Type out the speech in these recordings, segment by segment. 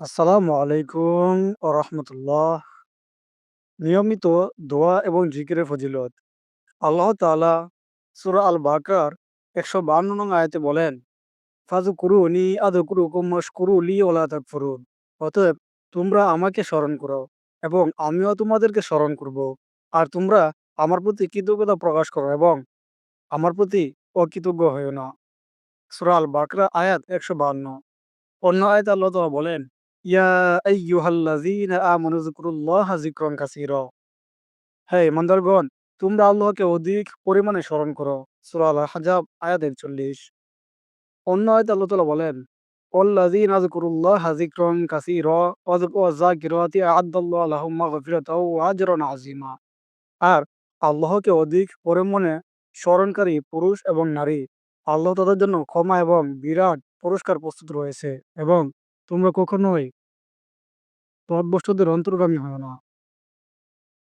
আসসালামু আলাইকুম ও রহমতুল্লাহ। নিয়মিত দোয়া এবং জিকিরের ফজিলত। আল্লাহ তাআলা সূরা আল বাকরার একশো বান্ন নং আয়াতে বলেন ফাজু কুরু নি আদু কুরু কুমস কুরু লি ওলা তাকফুরুন। অতএব তোমরা আমাকে স্মরণ করো এবং আমিও তোমাদেরকে স্মরণ করব। আর তোমরা আমার প্রতি কৃতজ্ঞতা প্রকাশ করো এবং আমার প্রতি অকৃতজ্ঞ হয়েও না। সূরা আল বাকরা আয়াত একশো বান্ন অন্য আয়াতে আল্লাহ তাআলা বলেন ইয়া হে ইমানদারগণ তোমরা আল্লাহকে অধিক পরিমাণে স্মরণ করো সূরা আল আহজাব 41 অন্য আয়াতে আল্লাহ বলেন আর আল্লাহকে অধিক পরিমাণে স্মরণকারী পুরুষ এবং নারী। আল্লাহ তাদের জন্য ক্ষমা এবং বিরাট পুরস্কার প্রস্তুত রয়েছে এবং তোমরা কখনোই পথভ্রষ্টদের অন্তর্গামী হয় না।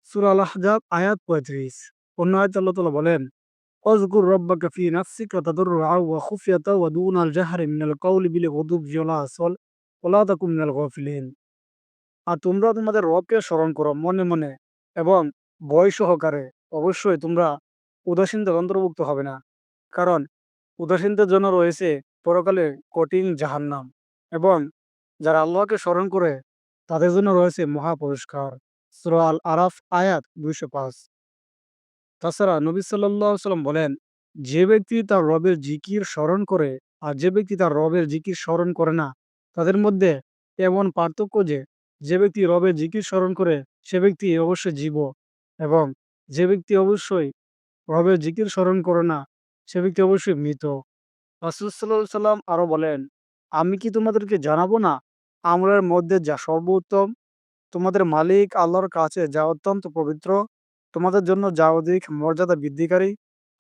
সূরা আল আহজাব আয়াত ৩৫ অন্য আয়াতে আল্লাহ তাআলা বলেন ওয়াজকুর রাব্বাকা ফি নাফসিকা তাদাররুআ ওয়া খুফিয়াতা ওয়া দুনাল জাহরি মিনাল কাওলি বিল গুদুবি ওয়াল আসল ওয়ালা তাকুন মিনাল আর তোমরা তোমাদের রবকে স্মরণ করো মনে মনে এবং ভয় সহকারে। অবশ্যই তোমরা উদাসীনদের অন্তর্ভুক্ত হবে না। কারণ উদাসীনদের জন্য রয়েছে পরকালে কঠিন জাহান্নাম এবং যারা আল্লাহকে স্মরণ করে তাদের জন্য রয়েছে মহা পুরস্কার সূরা আল আরাফ আয়াত দুইশো পাঁচ। তাছাড়া নবী সাল্লাম বলেন, যে ব্যক্তি তার রবের জিকির স্মরণ করে আর যে ব্যক্তি তার রবের জিকির স্মরণ করে না, তাদের মধ্যে এমন পার্থক্য যে যে ব্যক্তি রবের জিকির স্মরণ করে, সে ব্যক্তি অবশ্যই জীব এবং যে ব্যক্তি অবশ্যই রবের জিকির স্মরণ করে না, সে ব্যক্তি অবশ্যই মৃত। রাসূল আলাইহি সাল্লাম আরও বলেন, আমি কি তোমাদেরকে জানাব না আমলের মধ্যে যা সর্বোত্তম। তোমাদের মালিক আল্লাহর কাছে যা অত্যন্ত পবিত্র। তোমাদের জন্য যা অধিক মর্যাদা বৃদ্ধিকারী।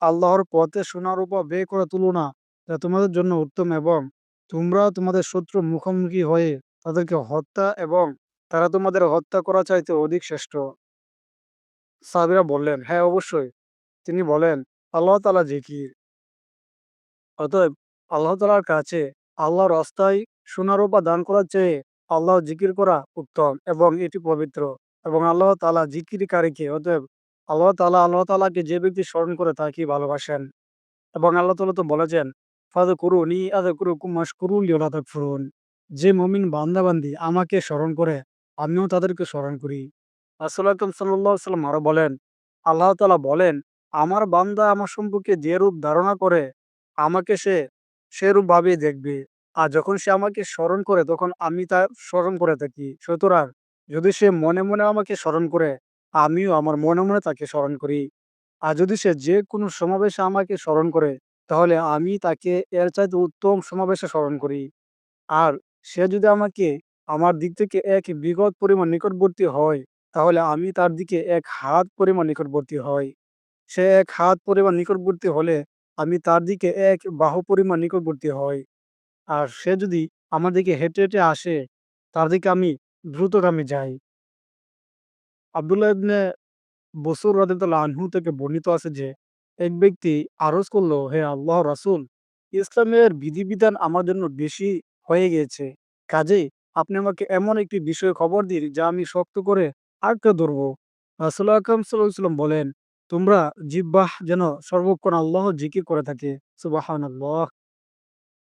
আল্লাহর পথে সোনার উপর ব্যয় করে তুলো না, যা তোমাদের জন্য উত্তম এবং তোমরা তোমাদের শত্রু মুখোমুখি হয়ে তাদেরকে হত্যা এবং তারা তোমাদের হত্যা করা চাইতে অধিক শ্রেষ্ঠ। সাহাবীরা বললেন হ্যাঁ অবশ্যই। তিনি বলেন, আল্লাহ তালা জিকির অতএব আল্লাহ তালার কাছে আল্লাহর রাস্তায় সোনারূপা দান করার চেয়ে আল্লাহ জিকির করা উত্তম এবং এটি পবিত্র এবং আল্লাহ তাআলা জিকিরকারীকে, অতএব আল্লাহ তালা আল্লাহ তালাকে যে ব্যক্তি স্মরণ করে তাকেই ভালোবাসেন এবং আল্লাহ তালা তো বলেছেন, ফাযকুরুনি আযকুরুকুম ওয়াশকুরুলি ওয়া লা তাকফুরুন যে মমিন বান্দা-বান্দী আমাকে স্মরণ করে, আমিও তাদেরকে স্মরণ করি। রাসূল আকরাম সাল্লাল্লাহু আলাইহি ওয়াসাল্লাম আরও বলেন, আল্লাহ তালা বলেন, আমার বান্দা আমার সম্পর্কে যে রূপ ধারণা করে, আমাকে সে সেরূপভাবেই দেখবে। আর যখন সে আমাকে স্মরণ করে, তখন আমি তার স্মরণ করে থাকি। সুতরাং যদি সে মনে মনে আমাকে স্মরণ করে, আমিও আমার মনে মনে তাকে স্মরণ করি। আর যদি সে যে কোনো সমাবেশে আমাকে স্মরণ করে, তাহলে আমি তাকে এর চাইতে উত্তম সমাবেশে স্মরণ করি। আর সে যদি আমাকে আমার দিক থেকে এক বিগত পরিমাণ নিকটবর্তী হয়, তাহলে আমি তার দিকে এক হাত পরিমাণ নিকটবর্তী হই সে এক হাত পরিমাণ নিকটবর্তী হলে, আমি তার দিকে এক বাহু পরিমাণ নিকটবর্তী হই আর সে যদি আমার দিকে হেঁটে হেঁটে আসে, তার দিকে আমি দ্রুতগামী যাই। আব্দুল্লাহ ইবনে বসুর রাদিয়াল্লাহু আনহু থেকে বর্ণিত আছে যে, এক ব্যক্তি আরজ করল, হে আল্লাহ রাসূল, ইসলামের বিধিবিধান আমার জন্য বেশি হয়ে গিয়েছে। কাজেই আপনি আমাকে এমন একটি বিষয়ে খবর দিন, যা আমি শক্ত করে আঁকড়ে ধরবো। রাসূল আকরাম সাল্লাম বলেন, তোমরা জিব্বাহ যেন সর্বক্ষণ আল্লাহ জিকির করে থাকে। সুবহানাল্লাহ।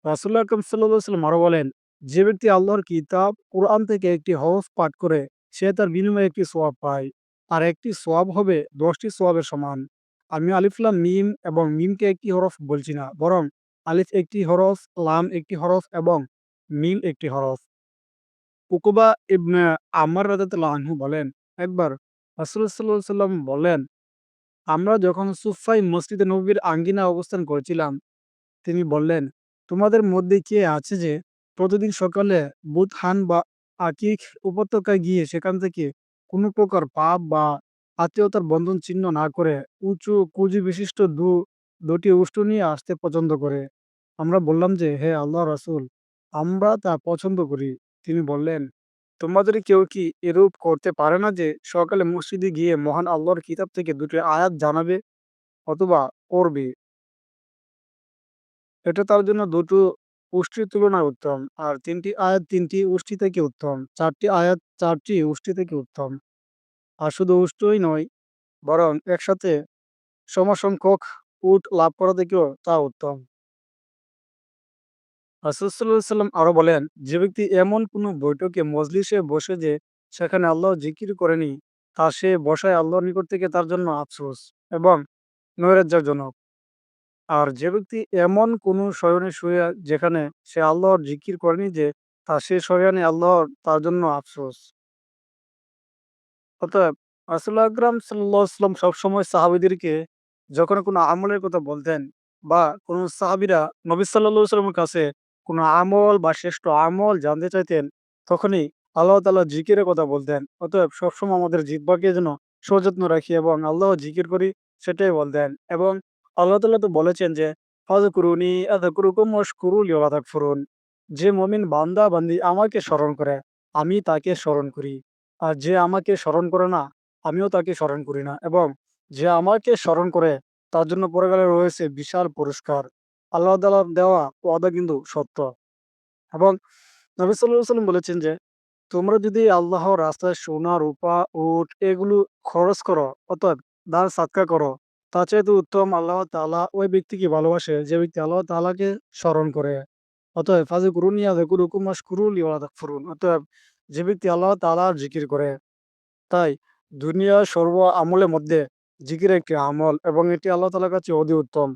রাসূল আকরাম ওয়াসাল্লাম আরও বলেন, যে ব্যক্তি আল্লাহর কিতাব, কুরআন থেকে একটি হরফ পাঠ করে, সে তার বিনিময়ে একটি সোয়াব পায়। আর একটি সোয়াব হবে দশটি সোয়াবের সমান। আমি আলিফ, লাম, মিম এবং মিমকে একটি হরফ বলছি না, বরং আলিফ একটি হরফ, লাম একটি হরফ এবং মিম একটি হরফ। উকুবা ইবনে আম্মার রাদিয়াল্লাহু আনহু বলেন, একবার রাসূল সাল্লাল্লাহু সাল্লাম বলেন, আমরা যখন সুফাই মসজিদে নবীর আঙ্গিনা অবস্থান করেছিলাম, তিনি বললেন তোমাদের মধ্যে কে আছে যে, প্রতিদিন সকালে বুতহান বা আকিক উপত্যকায় গিয়ে সেখান থেকে কোনো প্রকার পাপ বা আত্মীয়তার বন্ধন চিহ্ন না করে উঁচু কুজি বিশিষ্ট দু, দুটি উষ্ঠ নিয়ে আসতে পছন্দ করে। আমরা বললাম যে, হে আল্লাহ রাসূল, আমরা তা পছন্দ করি। তিনি বললেন, তোমাদের কেউ কি এরূপ করতে পারে না যে, সকালে মসজিদে গিয়ে মহান আল্লাহর কিতাব থেকে দুটি আয়াত জানাবে অথবা পড়বে? এটা তার জন্য দুটো পুষ্টির তুলনায় উত্তম। আর তিনটি আয়াত তিনটি উষ্টি থেকে উত্তম। চারটি আয়াত চারটি উষ্টি থেকে উত্তম। আর শুধু উষ্টই নয়, বরং একসাথে সমসংখ্যক উট লাভ করা থেকেও তা উত্তম। রাসুলসাল্লাহ সাল্লাম আরও বলেন, যে ব্যক্তি এমন কোনো বৈঠকে, মজলিসে বসে যে সেখানে আল্লাহ জিকির করেনি, তা সে বসায় আল্লাহর নিকট থেকে তার জন্য আফসোস এবং নৈরাজ্যজনক। আর যে ব্যক্তি এমন কোনো শয়নে শুয়ে যেখানে সে আল্লাহর জিকির করেনি যে তা সে শয়নে আল্লাহর, তার জন্য আফসোস। অতএব রাসুল্লাহ আকরাম সাল্লাহ আসলাম সবসময় সাহাবিদেরকে যখন কোনো আমলের কথা বলতেন বা কোনো সাহাবিরা নবী সাল্লাহ সাল্লামের কাছে কোনো আমল বা শ্রেষ্ঠ আমল জানতে চাইতেন, তখনই আল্লাহ তাল্লাহ জিকিরের কথা বলতেন। অতএব সবসময় আমাদের জিব্বাকে যেন সযত্ন রাখি এবং আল্লাহ জিকির করি সেটাই বলতেন এবং আল্লাহ তাল্লাহ তো বলেছেন যে হজ করুনি আদা কুরুকুম মশকুরুল আদাক ফুরুন যে মমিন বান্দা বান্দি আমাকে স্মরণ করে, আমি তাকে স্মরণ করি। আর যে আমাকে স্মরণ করে না, আমিও তাকে স্মরণ করি না। এবং যে আমাকে স্মরণ করে, তার জন্য পরকালে রয়েছে বিশাল পুরস্কার। আল্লাহ তাআলার দেওয়া ওয়াদা কিন্তু সত্য। এবং নবী আলাইহি সাল্লাম বলেছেন যে, তোমরা যদি আল্লাহর রাস্তায় সোনা, রূপা, উট এগুলো খরচ করো, অর্থাৎ দান সাদকা করো তার চাইতে উত্তম আল্লাহ তাআলা ওই ব্যক্তিকে ভালোবাসে, যে ব্যক্তি আল্লাহ তাআলাকে স্মরণ করে। অতএব ফাজে করুন কুরু কুমাস ফুরুন অতএব, যে ব্যক্তি আল্লাহ তাআলার জিকির করে, তাই দুনিয়ার সর্ব আমলের মধ্যে জিকির একটি আমল এবং এটি আল্লাহ তাআলার কাছে অতি উত্তম।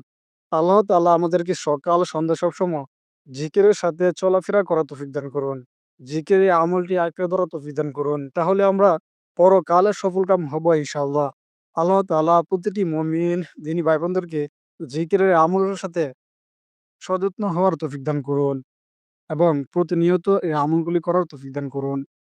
আল্লাহ তাআলা আমাদেরকে সকাল, সন্ধ্যা সবসময় জিকিরের সাথে চলাফেরা করার তৌফিক দান করুন। জিকির আমলটি আঁকড়ে ধরার তৌফিক দান করুন। তাহলে আমরা পরকালে সফলকাম হব ইনশাআল্লাহ। আল্লাহ তাআলা প্রতিটি মমিন, যিনি ভাই বোনদেরকে জিকিরের আমলের সাথে সযত্ন হওয়ার তৌফিক দান করুন এবং প্রতিনিয়ত এই আমলগুলি করার তৌফিক দান করুন।